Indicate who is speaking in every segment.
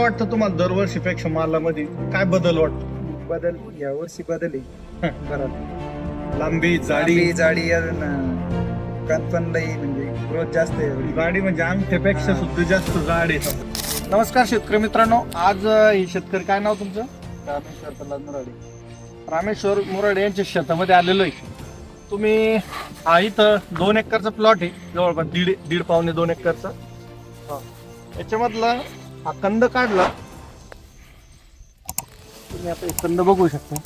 Speaker 1: वाटतं तुम्हाला दरवर्षीपेक्षा मालामध्ये? काय बदल वाटतो?
Speaker 2: बदल या वर्षी बदल आहे. बरं.
Speaker 1: लांबी जाडी?
Speaker 2: जाडी जाडी अजून अं, कण पण लई म्हणजे ग्रोथ जास्त आहे एवढी.
Speaker 1: गाडी म्हणजे अंगठ्यापेक्षा सुद्धा जास्त जाड आहे. नमस्कार शेतकरी मित्रांनो आज अं, हे शेतकरी काय नाव तुमचं?
Speaker 2: रामेश्वर प्रल्हाद मुराडे.
Speaker 1: रामेश्वर मुराडे यांच्या शेतामध्ये आलेलो आहे. तुम्ही हा इथं दोन एकरचा प्लॉट आहे. जवळपास दीड दीड पावणे दोन एकरचा. हा. याच्यामधला हा कंद काढला. तुम्ही आता एक कंद बघू शकता.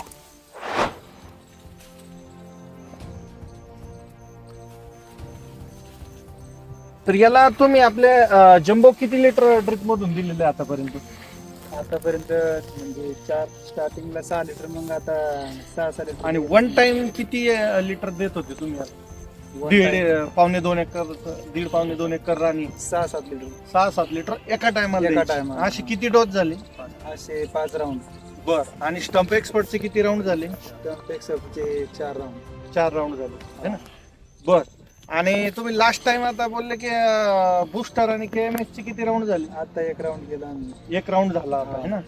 Speaker 1: तर याला तुम्ही आपले जम्बो किती लिटर ड्रिप मधून दिलेले आहे आतापर्यंत?
Speaker 2: आतापर्यंत म्हणजे चार स्टार्टिंगला सहा लिटर मग आता सहा सहा लिटर.
Speaker 1: आणि वन टाइम किती लिटर देत होते तुम्ही आता? दीड पावणे दोन एकर दीड पावणे दोन एकर राणी.
Speaker 2: सहा सात लिटर.
Speaker 1: सहा सात लिटर एका टायमाला
Speaker 2: एका ला.
Speaker 1: असे किती डोस झाले?
Speaker 2: असे पाच राऊंड
Speaker 1: बर. आणि स्टंप एक्सपर्टचे किती राऊंड झाले?
Speaker 2: चे चार राऊंड
Speaker 1: चार राऊंड झाले. है ना? बर. आणि तुम्ही लास्ट टाइम आता बोलले की बुस्टर आणि के एम चे किती राऊंड झाले?
Speaker 2: आता एक राऊंड गेला आम्ही
Speaker 1: एक राऊंड झाला आता है. ना?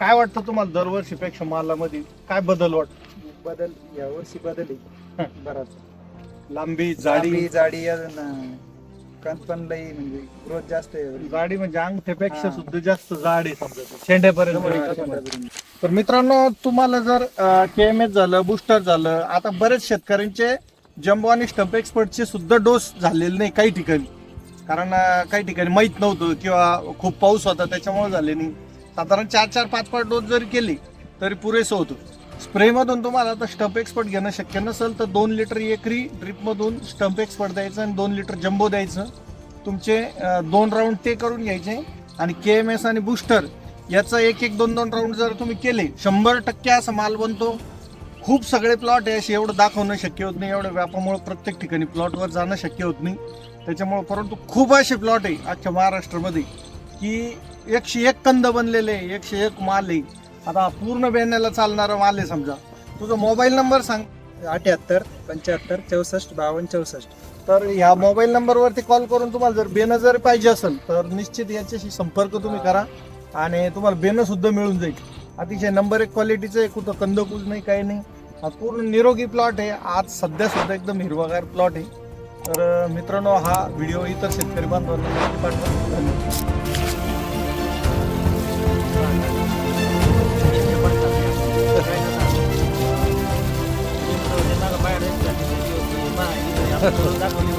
Speaker 1: काय वाटतं तुम्हाला दरवर्षीपेक्षा मालामध्ये? काय बदल वाटतो?
Speaker 2: बदल या वर्षी बदल आहे. बराच.
Speaker 1: लांबी जाडी
Speaker 2: जाडी कण पण लई म्हणजे ग्रोथ जास्त आहे.
Speaker 1: जाडी म्हणजे अंगठ्यापेक्षा
Speaker 2: हा.
Speaker 1: सुद्धा जास्त जाड आहे समजा शेंड्यापर्यंत. तर मित्रांनो तुम्हाला जर के एम एस झालं बुस्टर झालं आता बरेच शेतकऱ्यांचे जम्बो आणि स्टंप एक्सपर्टचे सुद्धा डोस झालेले नाही काही ठिकाणी कारण काही ठिकाणी माहीत नव्हतं किंवा खूप पाऊस होता त्याच्यामुळे झाले नाही साधारण चार चार पाच पाच डोस जरी केले तरी पुरेसं होतं स्प्रेमधून तुम्हाला आता स्टंप एक्सपर्ट घेणं शक्य नसेल तर दोन लिटर एकरी ड्रिपमधून स्टंप एक्सपर्ट द्यायचं आणि दोन लिटर जम्बो द्यायचं. तुमचे दोन राऊंड ते करून घ्यायचे आणि के एम एस आणि बूस्टर याचा एक एक दोन दोन राऊंड जर तुम्ही केले शंभर टक्के असा माल बनतो. खूप सगळे प्लॉट आहे असे एवढं दाखवणं शक्य होत नाही एवढं व्यापामुळे प्रत्येक ठिकाणी प्लॉटवर जाणं शक्य होत नाही. त्याच्यामुळे परंतु खूप असे प्लॉट आहे आजच्या महाराष्ट्रामध्ये की एकशे एक कंद बनलेले आहे एकशे एक माल आहे. आता पूर्ण बेण्याला चालणारा माल आहे समजा. तुझा मोबाईल नंबर सांग.
Speaker 2: अठ्याहत्तर पंच्याहत्तर चौसष्ट बावन्न चौसष्ट.
Speaker 1: तर ह्या मोबाईल नंबरवरती कॉल करून तुम्हाला जर बेनं जर पाहिजे असेल तर निश्चित याच्याशी संपर्क तुम्ही करा आणि तुम्हाला बेनं सुद्धा मिळून जाईल. अतिशय नंबर एक क्वालिटीचं आहे कुठं कंदकूज नाही काही नाही. हा पूर्ण निरोगी प्लॉट आहे. आज सध्या सुद्धा एकदम हिरवागार प्लॉट आहे. तर मित्रांनो हा व्हिडिओ इतर शेतकरी बांधवांना पाठवा.
Speaker 3: दाखवली